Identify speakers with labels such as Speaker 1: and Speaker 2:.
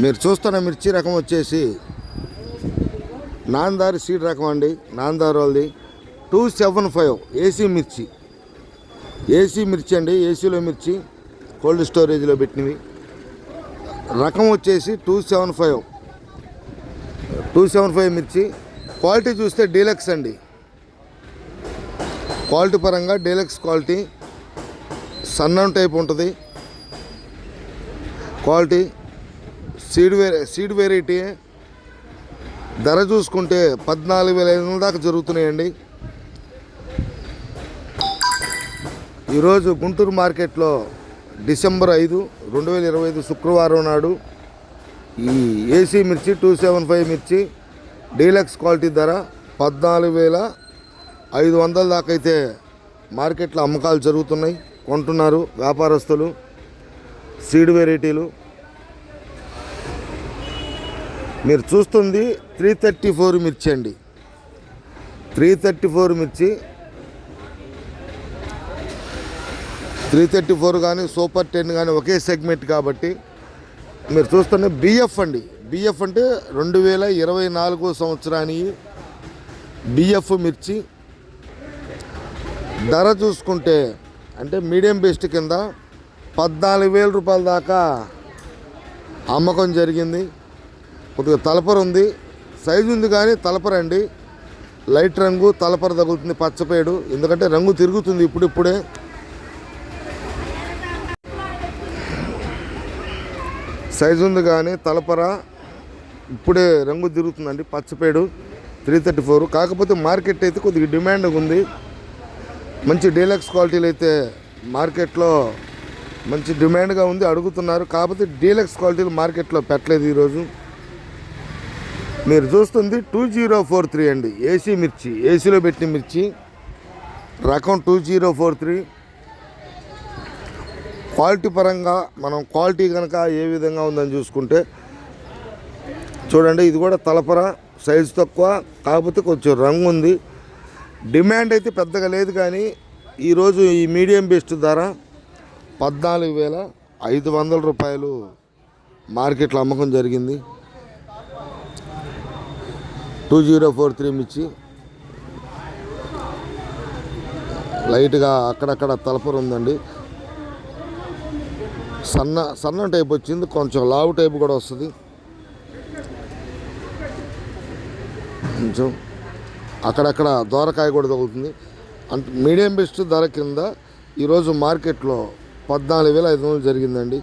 Speaker 1: మీరు చూస్తున్న మిర్చి రకం వచ్చేసి నాందారి సీడ్ రకం అండి నాందారి వాళ్ళది టూ సెవెన్ ఫైవ్ ఏసీ మిర్చి. ఏసీ మిర్చి అండి ఏసీలో మిర్చి కోల్డ్ స్టోరేజ్లో పెట్టినవి. రకం వచ్చేసి two seven five. Two seven five మిర్చి. క్వాలిటీ చూస్తే డీలక్స్ అండి. క్వాలిటీ పరంగా డీలక్స్ క్వాలిటీ. సన్నం టైప్ ఉంటుంది. క్వాలిటీ సీడ్ వెరై సీడ్ వెరైటీ ధర చూసుకుంటే పద్నాలుగు వేల ఐదు వందల దాకా జరుగుతున్నాయండి. ఈరోజు గుంటూరు మార్కెట్లో డిసెంబర్ ఐదు రెండు వేల ఇరవై ఐదు శుక్రవారం నాడు ఈ ఏసీ మిర్చి టూ సెవెన్ ఫైవ్ మిర్చి డీలక్స్ క్వాలిటీ ధర పద్నాలుగు వేల ఐదు వందల దాకా అయితే మార్కెట్లో అమ్మకాలు జరుగుతున్నాయి. కొంటున్నారు వ్యాపారస్తులు సీడ్ వెరైటీలు. మీరు చూస్తుంది త్రీ థర్టీ ఫోర్ మిర్చి అండి త్రీ థర్టీ ఫోర్ మిర్చి. త్రీ థర్టీ ఫోర్ కానీ సూపర్ టెన్ కానీ ఒకే సెగ్మెంట్ కాబట్టి మీరు చూస్తున్న బిఎఫ్ అండి. బిఎఫ్ అంటే రెండు వేల ఇరవై నాలుగో సంవత్సరానికి బిఎఫ్ మిర్చి. ధర చూసుకుంటే అంటే మీడియం బెస్ట్ కింద పద్నాలుగు వేల రూపాయల దాకా అమ్మకం జరిగింది. కొద్దిగా తలపర ఉంది. సైజు ఉంది కానీ తలపర అండి. లైట్ రంగు తలపర తగులుతుంది పచ్చపేడు. ఎందుకంటే రంగు తిరుగుతుంది ఇప్పుడిప్పుడే. సైజు ఉంది కానీ తలపర ఇప్పుడే రంగు తిరుగుతుందండి పచ్చపేడు. Three thirty four. కాకపోతే మార్కెట్ అయితే కొద్దిగా డిమాండ్ ఉంది. మంచి డీలక్స్ క్వాలిటీలు అయితే మార్కెట్లో మంచి డిమాండ్గా ఉంది అడుగుతున్నారు. కాకపోతే డీలక్స్ క్వాలిటీలు మార్కెట్లో పెట్టలేదు ఈరోజు. మీరు చూస్తుంది టూ జీరో ఫోర్ త్రీ అండి. ఏసీ మిర్చి ఏసీలో పెట్టిన మిర్చి. రకం two zero four three quality పరంగా మనం క్వాలిటీ కనుక ఏ విధంగా ఉందని చూసుకుంటే చూడండి ఇది కూడా తలపర సైజు తక్కువ కాకపోతే కొంచెం రంగు ఉంది. డిమాండ్ అయితే పెద్దగా లేదు కానీ ఈరోజు ఈ మీడియం బెస్ట్ ధర పద్నాలుగు వేల ఐదు వందల రూపాయలు మార్కెట్లో అమ్మకం జరిగింది. టూ జీరో ఫోర్ త్రీ మిర్చి లైట్గా అక్కడక్కడ తలపర ఉందండి సన్న సన్న టైప్ వచ్చింది కొంచెం లావు టైప్ కూడా వస్తుంది. కొంచెం అక్కడక్కడ దోరకాయ కూడా తగులుతుంది. అంటే మీడియం బెస్ట్ ధర కింద ఈరోజు మార్కెట్లో పద్నాలుగు వేల ఐదు వందలు జరిగిందండి.